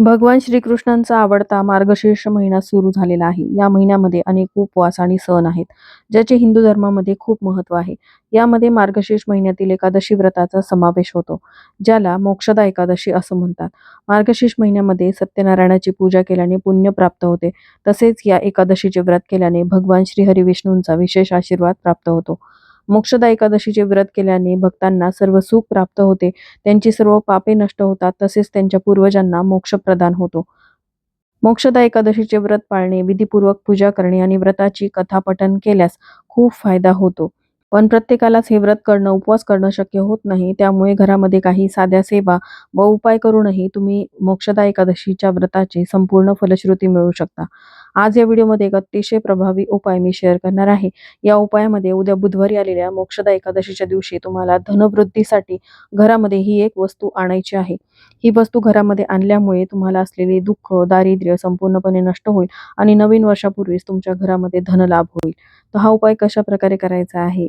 भगवान श्रीकृष्णांचा आवडता मार्गशीर्ष महिना सुरू झालेला आहे. या महिन्यामध्ये अनेक उपवास आणि सण आहेत ज्याचे हिंदू धर्मामध्ये खूप महत्त्व आहे. यामध्ये मार्गशीर्ष महिन्यातील एकादशी व्रताचा समावेश होतो ज्याला मोक्षदा एकादशी असं म्हणतात. मार्गशीर्ष महिन्यामध्ये सत्यनारायणाची पूजा केल्याने पुण्य प्राप्त होते. तसेच या एकादशीचे व्रत केल्याने भगवान श्रीहरी विष्णूंचा विशेष आशीर्वाद प्राप्त होतो. मोक्षदा एकादशीचे व्रत केल्याने भक्तांना सर्व सुख प्राप्त होते. त्यांची सर्व पापे नष्ट होतात तसेच त्यांच्या पूर्वजांना मोक्ष प्रदान होतो. मोक्षदा एकादशीचे व्रत पाळणे विधीपूर्वक पूजा करणे आणि व्रताची कथा पठन केल्यास खूप फायदा होतो. पण प्रत्येकालाच हे व्रत करणं उपवास करणं शक्य होत नाही. त्यामुळे घरामध्ये काही साध्या सेवा व उपाय करूनही तुम्ही मोक्षदा एकादशीच्या व्रताची संपूर्ण फलश्रुती मिळू शकता. आज या व्हिडिओमध्ये एक अतिशय प्रभावी उपाय मी शेअर करणार आहे. या उपायामध्ये उद्या बुधवारी आलेल्या मोक्षदा एकादशीच्या दिवशी तुम्हाला धनवृद्धीसाठी घरामध्ये ही एक वस्तू आणायची आहे. ही वस्तू घरामध्ये आणल्यामुळे तुम्हाला असलेले दुःख दारिद्र्य संपूर्णपणे नष्ट होईल आणि नवीन वर्षापूर्वीच तुमच्या घरामध्ये धनलाभ होईल. तर हा उपाय कशा प्रकारे करायचा आहे?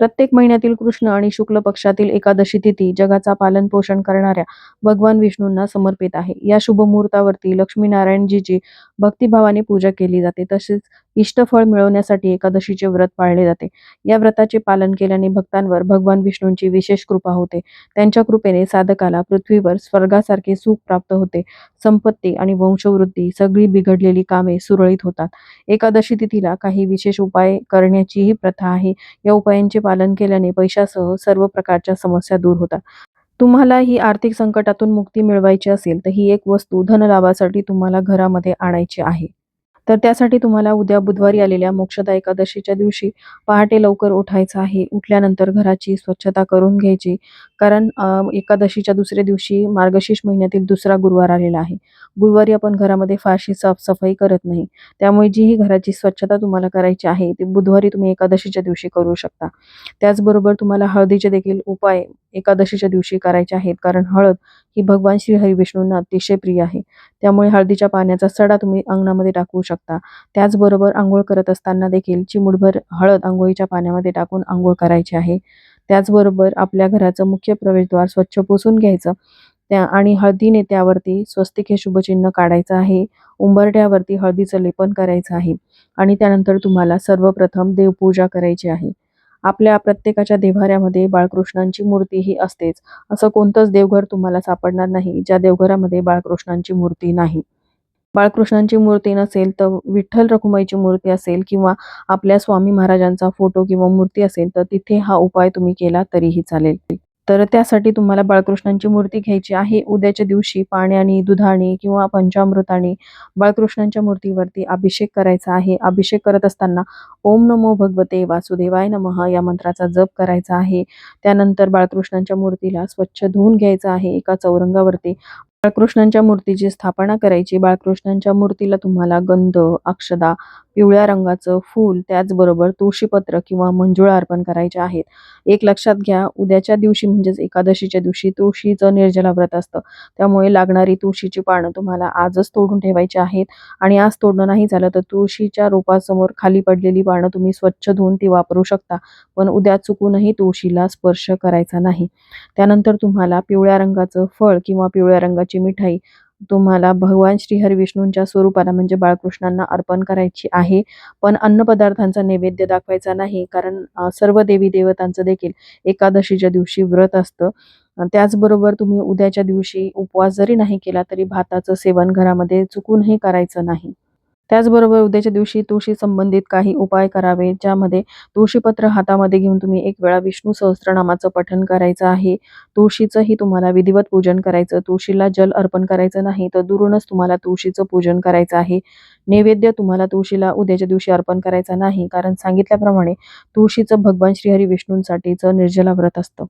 प्रत्येक महिन्यातील कृष्ण आणि शुक्ल पक्षातील एकादशी तिथी जगाचा पालन पोषण करणाऱ्या भगवान विष्णूंना समर्पित आहे. या शुभ मुहूर्तावरती लक्ष्मीनारायणजीची भक्तिभावाने पूजा केली जाते. तसेच इष्टफळ मिळवण्यासाठी एकादशीचे व्रत पाळले जाते. या व्रताचे पालन केल्याने भक्तांवर भगवान विष्णूंची विशेष कृपा होते. त्यांच्या कृपेने साधकाला पृथ्वीवर स्वर्गासारखे सुख प्राप्त होते. संपत्ती आणि वंशवृद्धी सगळी बिघडलेली कामे सुरळीत होतात. एकादशी तिथीला काही विशेष उपाय करण्याचीही प्रथा आहे. या उपायांचे पालन केल्याने पैशासह सर्व प्रकारच्या समस्या दूर होतात. तुम्हाला ही आर्थिक संकटातून मुक्ती मिळवायची असेल तर ही एक वस्तू धनलाभासाठी तुम्हाला घरामध्ये आणायची आहे. तर त्यासाठी तुम्हाला उद्या बुधवारी आलेल्या मोक्षदा एकादशीच्या दिवशी पहाटे लवकर उठायचं आहे. उठल्यानंतर घराची स्वच्छता करून घ्यायची. कारण एकादशीच्या दुसऱ्या दिवशी मार्गशीर्ष महिन्यातील दुसरा गुरुवार आलेला आहे. गुरुवारी आपण घरामध्ये फारशी साफसफाई करत नाही. त्यामुळे जी ही घराची स्वच्छता तुम्हाला करायची आहे ती बुधवारी तुम्ही एकादशीच्या दिवशी करू शकता. त्याचबरोबर तुम्हाला हळदीचे देखील उपाय एकादशीच्या दिवशी करायच्या आहेत. कारण हळद ही भगवान श्री हरिविष्णूंना अतिशय प्रिय आहे. त्यामुळे हळदीच्या पाण्याचा सडा तुम्ही अंगणामध्ये टाकू शकता. त्याचबरोबर आंघोळ करत असताना देखील चिमुडभर हळद आंघोळीच्या पाण्यामध्ये टाकून आंघोळ करायची आहे. त्याचबरोबर आपल्या घराचं मुख्य प्रवेशद्वार स्वच्छ पुसून घ्यायचं. त्या आणि हळदीने त्यावरती स्वस्तिक हे शुभचिन्ह काढायचं आहे. उंबरठ्यावरती हळदीचं लेपन करायचं आहे. आणि त्यानंतर तुम्हाला सर्वप्रथम देवपूजा करायची आहे. आपल्या प्रत्येकाच्या देव्हाऱ्यामध्ये बाळकृष्णांची मूर्ती ही असतेच. असं कोणतंच देवघर तुम्हाला सापडणार नाही ज्या देवघरामध्ये बाळकृष्णांची मूर्ती नाही. बाळकृष्णांची मूर्ती नसेल तर विठ्ठल रखुमाईची मूर्ती असेल किंवा आपल्या स्वामी महाराजांचा फोटो किंवा मूर्ती असेल तर तिथे हा उपाय तुम्ही केला तरीही चालेल. तर त्यासाठी तुम्हाला बाळकृष्णांची मूर्ती घ्यायची आहे. उद्याच्या दिवशी पाण्याने दुधाने किंवा पंचामृताने बाळकृष्णांच्या मूर्तीवरती अभिषेक करायचा आहे. अभिषेक करत असताना ओम नमो भगवते वासुदेवाय नमः या मंत्राचा जप करायचा आहे. त्यानंतर बाळकृष्णांच्या मूर्तीला स्वच्छ धुवून घ्यायचं आहे. एका चौरंगावरती बाळकृष्णांच्या मूर्तीची स्थापना करायची. बाळकृष्णांच्या मूर्तीला तुम्हाला गंध अक्षदा पिवळ्या रंगाचं फूल त्याचबरोबर तुळशीपत्र किंवा मंजुळा अर्पण करायचे आहेत. एक लक्षात घ्या उद्याच्या दिवशी म्हणजेच एकादशीच्या दिवशी तुळशीचं निर्जला व्रत असतं. त्यामुळे लागणारी तुळशीची पानं तुम्हाला आजच तोडून ठेवायची आहेत. आणि आज तोडणं नाही झालं तर तुळशीच्या रोपासमोर खाली पडलेली पानं तुम्ही स्वच्छ धुवून ती वापरू शकता. पण उद्या चुकूनही तुळशीला स्पर्श करायचा नाही. त्यानंतर तुम्हाला पिवळ्या रंगाचं फळ किंवा पिवळ्या रंगाची मिठाई तुम्हाला भगवान श्रीहरी विष्णूंच्या स्वरूपाला म्हणजे बाळकृष्णांना अर्पण करायची आहे. पण अन्न पदार्थांचा नैवेद्य दाखवायचा नाही कारण सर्व देवी देवतांचं देखील एकादशीच्या दिवशी व्रत असतं. त्याचबरोबर तुम्ही उद्याच्या दिवशी उपवास जरी नाही केला तरी भाताचं सेवन घरामध्ये चुकूनही करायचं नाही. त्याचबरोबर उद्याच्या दिवशी तुळशी संबंधित काही उपाय करावे ज्यामध्ये तुळशीपत्र हातामध्ये घेऊन तुम्ही एक वेळा विष्णू सहस्त्रनामाचं पठण करायचं आहे. तुळशीचंही तुम्हाला विधिवत पूजन करायचं तुळशीला जल अर्पण करायचं नाही तर दुरूनच तुम्हाला तुळशीचं पूजन करायचं आहे. नैवेद्य तुम्हाला तुळशीला उद्याच्या दिवशी अर्पण करायचा नाही कारण सांगितल्याप्रमाणे तुळशीचं भगवान श्रीहरी विष्णूंसाठीचं निर्जला व्रत असतं.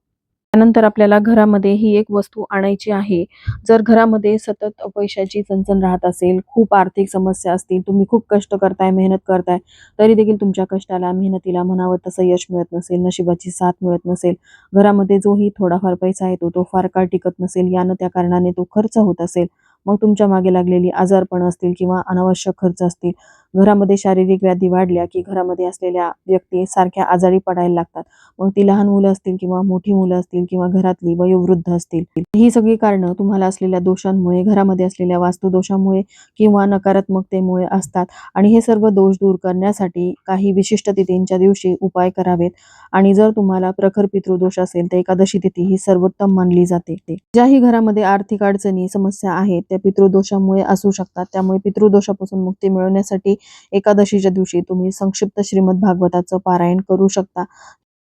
त्यानंतर आपल्याला घरामध्ये ही एक वस्तू आणायची आहे. जर घरामध्ये सतत पैशाची चणचण राहत असेल खूप आर्थिक समस्या असतील तुम्ही खूप कष्ट करताय मेहनत करताय तरी देखील तुमच्या कष्टाला मेहनतीला म्हणावं तसं यश मिळत नसेल नशिबाची साथ मिळत नसेल. घरामध्ये जोही थोडाफार पैसा येतो तो फार काळ टिकत नसेल यानं त्या कारणाने तो खर्च होत असेल. मग तुमच्या मागे लागलेली आजारपण असतील किंवा अनावश्यक खर्च असतील घरामध्ये शारीरिक व्याधी वाढल्या की घरामध्ये असलेल्या व्यक्ती सारख्या आजारी पडायला लागतात. मग ती लहान मुलं असतील किंवा मोठी मुलं असतील किंवा घरातली वयोवृद्ध असतील. ही सगळी कारणं तुम्हाला असलेल्या दोषांमुळे घरामध्ये असलेल्या वास्तुदोषामुळे किंवा नकारात्मकतेमुळे असतात. आणि हे सर्व दोष दूर करण्यासाठी काही विशिष्ट तिथींच्या दिवशी उपाय करावेत. आणि जर तुम्हाला प्रखर पितृदोष असेल तर एकादशी तिथी ही सर्वोत्तम मानली जाते. ज्याही घरामध्ये आर्थिक अडचणी समस्या आहेत त्या पितृदोषामुळे असू शकतात. त्यामुळे पितृदोषापासून मुक्ती मिळवण्यासाठी एकादशीच्या दिवशी तुम्ही संक्षिप्त श्रीमद भागवताचं पारायण करू शकता.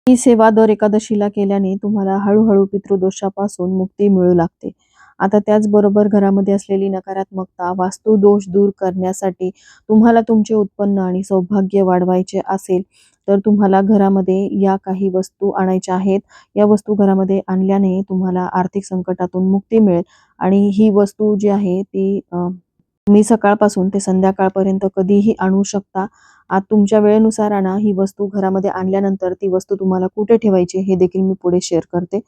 ही सेवा दर एकादशीला केल्याने तुम्हाला हळूहळू पितृदोषापासून मुक्ती मिळू लागते. आता त्याचबरोबर घरामध्ये असलेली नकारात्मकता वास्तुदोष दूर करण्यासाठी तुम्हाला तुमचे उत्पन्न आणि सौभाग्य वाढवायचे असेल तर तुम्हाला घरामध्ये या काही वस्तू आणायच्या आहेत. या वस्तू घरामध्ये आणल्याने तुम्हाला आर्थिक संकटातून मुक्ती मिळेल. आणि ही वस्तू जी आहे ती तुम्ही सकाळपासून ते संध्याकाळपर्यंत कधीही आणू शकता. आज तुमच्या वेळेनुसार आणा ही वस्तू घरामध्ये आणल्यानंतर ती वस्तू तुम्हाला कुठे ठेवायची हे देखील मी पुढे शेअर करते.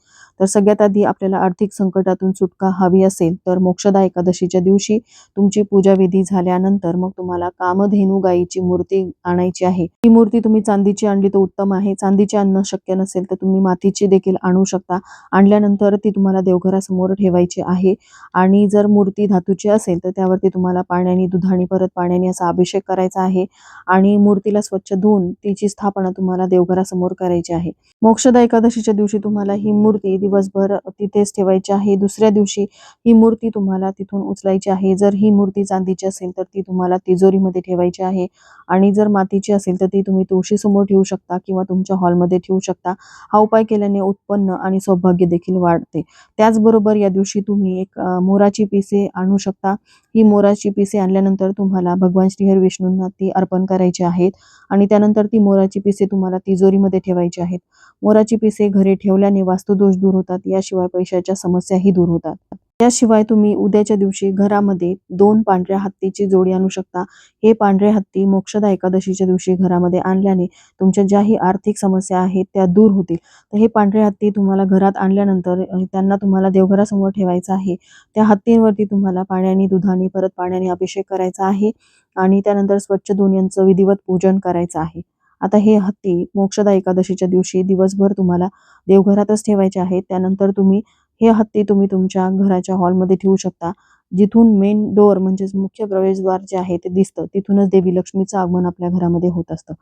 तर सगळ्यात आधी आपल्याला आर्थिक संकटातून सुटका हवी असेल तर मोक्षदा एकादशीच्या दिवशी तुमची पूजाविधी झाल्यानंतर मग तुम्हाला कामधेनू गायीची मूर्ती आणायची आहे. ही मूर्ती तुम्ही चांदीची आणली तर उत्तम आहे. चांदीची आणणं शक्य नसेल तर तुम्ही मातीची देखील आणू शकता. आणल्यानंतर ती तुम्हाला देवघरासमोर ठेवायची आहे आणि जर मूर्ती धातूची असेल तर त्यावरती तुम्हाला पाण्याने दुधाने परत पाण्याने असा अभिषेक करायचा आहे आणि मूर्तीला स्वच्छ धुवून तिची स्थापना तुम्हाला देवघरासमोर करायची आहे. मोक्षदा एकादशीच्या दिवशी तुम्हाला ही मूर्ती दिवसभर तिथेच ठेवायची आहे. दुसऱ्या दिवशी ही मूर्ती तुम्हाला तिथून उचलायची आहे. जर ही मूर्ती चांदीची असेल तर ती तुम्हाला तिजोरीमध्ये ठेवायची आहे. आणि जर मातीची असेल तर ती तुम्ही तुळशीसमोर ठेवू शकता किंवा तुमच्या हॉलमध्ये ठेवू शकता. हा उपाय केल्याने उत्पन्न आणि सौभाग्य देखील वाढते. त्याचबरोबर या दिवशी तुम्ही एक मोराची पिसे आणू शकता. ही मोराची पिसे आणल्यानंतर तुम्हाला भगवान श्रीहर विष्णूंना ती अर्पण करायची आहेत आणि त्यानंतर ती मोराची पिसे तुम्हाला तिजोरीमध्ये ठेवायची आहेत. मोराची पिसे घरी ठेवल्याने वास्तुदोष दूर होतात याशिवाय पैशाच्या समस्याही दूर होतात. त्याशिवाय तुम्ही उद्याच्या दिवशी घरामध्ये दोन पांढऱ्या हत्तीची जोडी आणू शकता. हे पांढरे हत्ती मोक्षदा एकादशीच्या दिवशी घरामध्ये आणल्याने तुमच्या ज्याही आर्थिक समस्या आहेत त्या दूर होतील. तर हे पांढरे हत्ती तुम्हाला घरात आणल्यानंतर त्यांना तुम्हाला देवघरासमोर ठेवायचं आहे. त्या हत्तींवरती तुम्हाला पाण्याने दुधाने परत पाण्याने अभिषेक करायचा आहे आणि त्यानंतर स्वच्छ धुवून यांचं विधिवत पूजन करायचं आहे. आता हे हत्ती मोक्षदा एकादशीच्या दिवशी दिवसभर तुम्हाला देवघरातच ठेवायचे आहेत. त्यानंतर तुम्ही हे हत्ती तुम्ही तुमच्या घराच्या हॉलमध्ये ठेवू शकता. जिथून मेन डोअर म्हणजेच मुख्य प्रवेशद्वार जे आहे ते दिसतं. तिथूनच देवी लक्ष्मीचं आगमन आपल्या घरामध्ये होत असतं.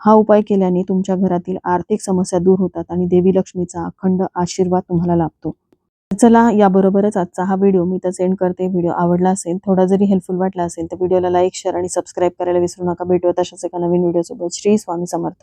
हा उपाय केल्याने तुमच्या घरातील आर्थिक समस्या दूर होतात आणि देवी लक्ष्मीचा अखंड आशीर्वाद तुम्हाला लाभतो. चला याबरोबरच आजचा हा व्हिडिओ मी तर सेंड करते. व्हिडिओ आवडला असेल थोडा जरी हेल्पफुल वाटला असेल तर व्हिडिओला लाईक शेअर आणि सबस्क्राईब करायला विसरू नका. भेटूया तशाच एका नवीन व्हिडिओसोबत. श्री स्वामी समर्थ.